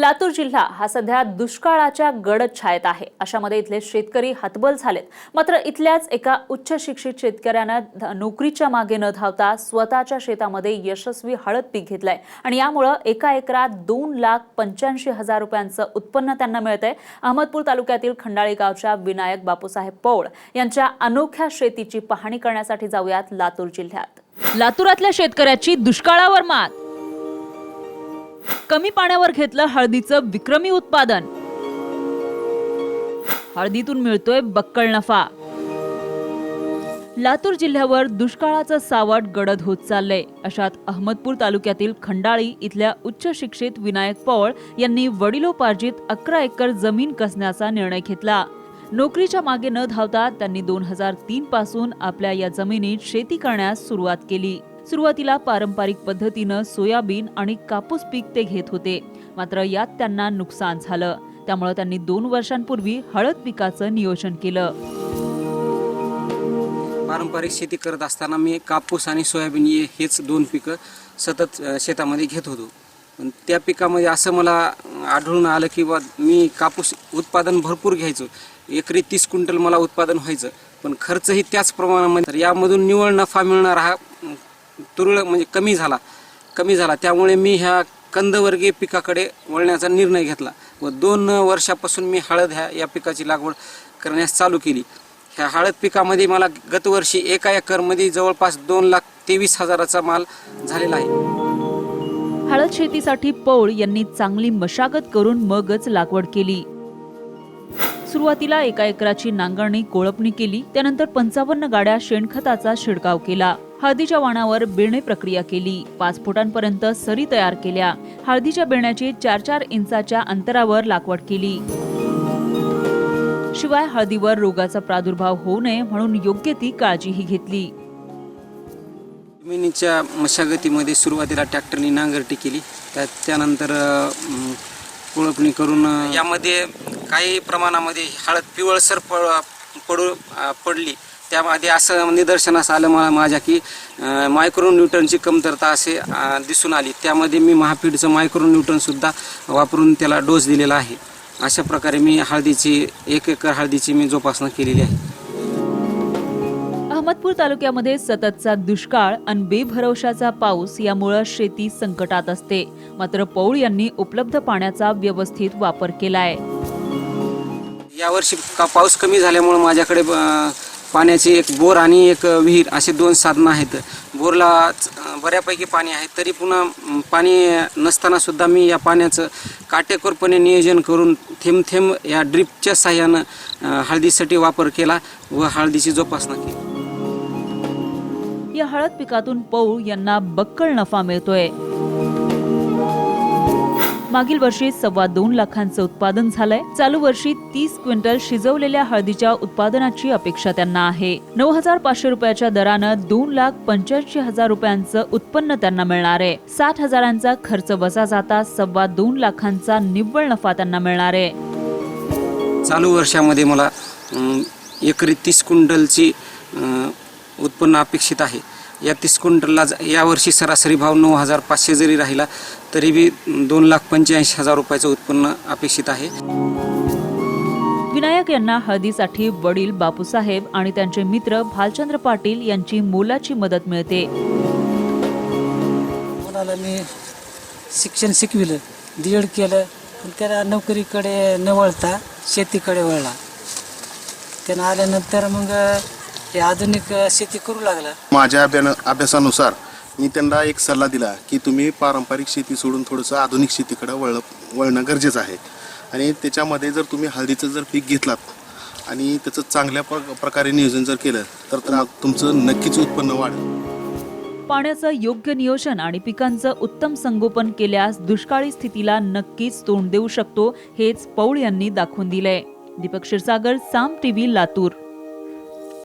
लातूर जिल्हा हा सध्या दुष्काळाच्या गडद छायेत आहे. अशामध्ये इथले शेतकरी हतबल झालेत. मात्र इथल्याच एका उच्च शिक्षित शेतकऱ्यानं नोकरीच्या मागे न धावता स्वतःच्या शेतामध्ये यशस्वी हळद पीक घेतलंय. आणि यामुळं एका एकरात दोन लाख पंच्याऐंशी हजार रुपयांचं उत्पन्न त्यांना मिळतंय. अहमदपूर तालुक्यातील खंडाळी गावच्या विनायक बापूसाहेब पौळ यांच्या अनोख्या शेतीची पाहणी करण्यासाठी जाऊयात लातूर जिल्ह्यात. लातूरातल्या शेतकऱ्याची दुष्काळावर मात. कमी पाण्यावर घेतलं हळदीचं विक्रमी उत्पादन. हळदीतून मिळतोय बक्कळ नफा. लातूर जिल्ह्यावर दुष्काळाचं सावट गडद होत चाललंय. अशात अहमदपूर तालुक्यातील खंडाळी इथल्या उच्च शिक्षित विनायक पौळ यांनी वडिलोपार्जित अकरा एकर जमीन कसण्याचा निर्णय घेतला. नोकरीच्या मागे न धावता त्यांनी दोन हजार तीन पासून आपल्या या जमिनीत शेती करण्यास सुरुवात केली. सुरुवातीला पारंपरिक पद्धतीनं सोयाबीन आणि कापूस पीक ते घेत होते. मात्र यात त्यांना नुकसान झालं. त्यामुळे त्यांनी दोन वर्षांपूर्वी हळद पिकाचं नियोजन केलं. पारंपरिक शेती करत असताना मी कापूस आणि सोयाबीन हेच दोन पिकं सतत शेतामध्ये घेत होतो. पण त्या पिकामध्ये असं मला आढळून आलं की बा मी कापूस उत्पादन भरपूर घ्यायचो. एकरी तीस क्विंटल मला उत्पादन व्हायचं. पण खर्चही त्याच प्रमाणामध्ये यामधून निव्वळ नफा मिळणार हा तुरळ म्हणजे कमी झाला कमी झाला. त्यामुळे मी ह्या कंदवर्गीय पिकाकडे वळण्याचा निर्णय घेतला व दोन वर्षापासून मी हळद ह्या या पिकाची लागवड करण्यास चालू केली. ह्या हळद पिकामध्ये मला गतवर्षी एका एकरमध्ये जवळपास दोन लाख तेवीस हजाराचा माल झालेला आहे. हळद शेतीसाठी पौळ यांनी चांगली मशागत करून मगच लागवड केली. सुरुवातीला एका एकराची नांगरणी कोळपणी केली त्यानंतर पंचावन्न गाड्या शेणखताचा शिडकाव केला. हळदीच्या वाणावर बिळणे प्रक्रिया केली. पाच फुटांपर्यंत सरी तयार केल्या. हळदीच्या बिळण्याची चार चार इंचाच्या अंतरावर लागवड केली. शिवाय हळदीवर रोगाचा प्रादुर्भाव होऊ नये म्हणून योग्य ती काळजीही घेतली. जमिनीच्या मशागतीमध्ये सुरुवातीला ट्रॅक्टरनी नांगरटी केली. त्या त्यानंतर कोळपणी करून यामध्ये काही प्रमाणामध्ये हळद पिवळसर पड पडू पडली. त्यामध्ये असं निदर्शनास आलं मला माझ्या की मायक्रो न्यूटनची कमतरता असे दिसून आली. त्यामध्ये मी महाफीडचं मायक्रो न्यूटनसुद्धा वापरून त्याला डोस दिलेला आहे. अशा प्रकारे मी हळदीची एक एकर हळदीची मी जोपासना केलेली आहे. अहमदपूर तालुक्यामध्ये सततचा दुष्काळ आणि बेभरवशाचा पाऊस यामुळं शेती संकटात असते. मात्र पौळ यांनी उपलब्ध पाण्याचा व्यवस्थित वापर केलाय. यावर्षी का पाऊस कमी झाल्यामुळं माझ्याकडे पाण्याची एक बोर आणि एक विहीर असे दोन साधनं आहेत. बोरला बऱ्यापैकी पाणी आहे. तरी पुन्हा पाणी नसताना सुद्धा मी या पाण्याचं काटेकोरपणे नियोजन करून थेंब थेंब या ड्रिपच्या साह्यानं हळदीसाठी वापर केला व हळदीची जोपासना केली. या हळद पिकातून पौळ यांना बक्कळ नफा मिळतोय. मागील वर्षी सव्वा दोन लाखांचं उत्पादन झालंय. चालू वर्षी तीस क्विंटल शिजवलेल्या हळदीच्या उत्पादनाची अपेक्षा त्यांना आहे. नऊ हजार पाचशे रुपयाच्या दरानं दोन लाख पंच्याऐंशी हजार रुपयांचं उत्पन्न त्यांना मिळणार आहे. साठ हजारांचा खर्च वजा जाता सव्वा दोन लाखांचा निव्वळ नफा त्यांना मिळणार आहे. चालू वर्षामध्ये मला एकरी तीस क्विंटलची उत्पन्न अपेक्षित आहे. या तीस क्विंटलला ज- यावर्षी सरासरी भाव नऊ हजार पाचशे जरी राहिला तरी बी दोन लाख पंच्याऐंशी हजार रुपयाचं उत्पन्न अपेक्षित आहे. विनायक यांना हळदीसाठी वडील बापूसाहेब आणि त्यांचे मित्र भालचंद्र पाटील यांची मोलाची मदत मिळते. मुलाला मी शिक्षण शिकविलं डी एड केलं पण त्याला नोकरीकडे न वळता शेतीकडे वळला. त्यानं आल्यानंतर मग हे आधुनिक शेती करू लागला. माझ्या अभ्यान अभ्यासानुसार मी त्यांना एक सल्ला दिला की तुम्ही पारंपरिक शेती सोडून थोडंसं आधुनिक शेतीकडे वळ वळणं गरजेचं आहे. आणि त्याच्यामध्ये जर तुम्ही हळदीचं जर पीक घेतलात आणि त्याचं चांगल्या प्र- प्रकारे नियोजन जर केलं तर तर तुमचं नक्कीच उत्पन्न वाढेल. पाण्याचं योग्य नियोजन आणि पिकांचं उत्तम संगोपन केल्यास दुष्काळी स्थितीला नक्कीच तोंड देऊ शकतो हेच पौळ यांनी दाखवून दिलंय. दीपक क्षीरसागर साम टीव्ही लातूर.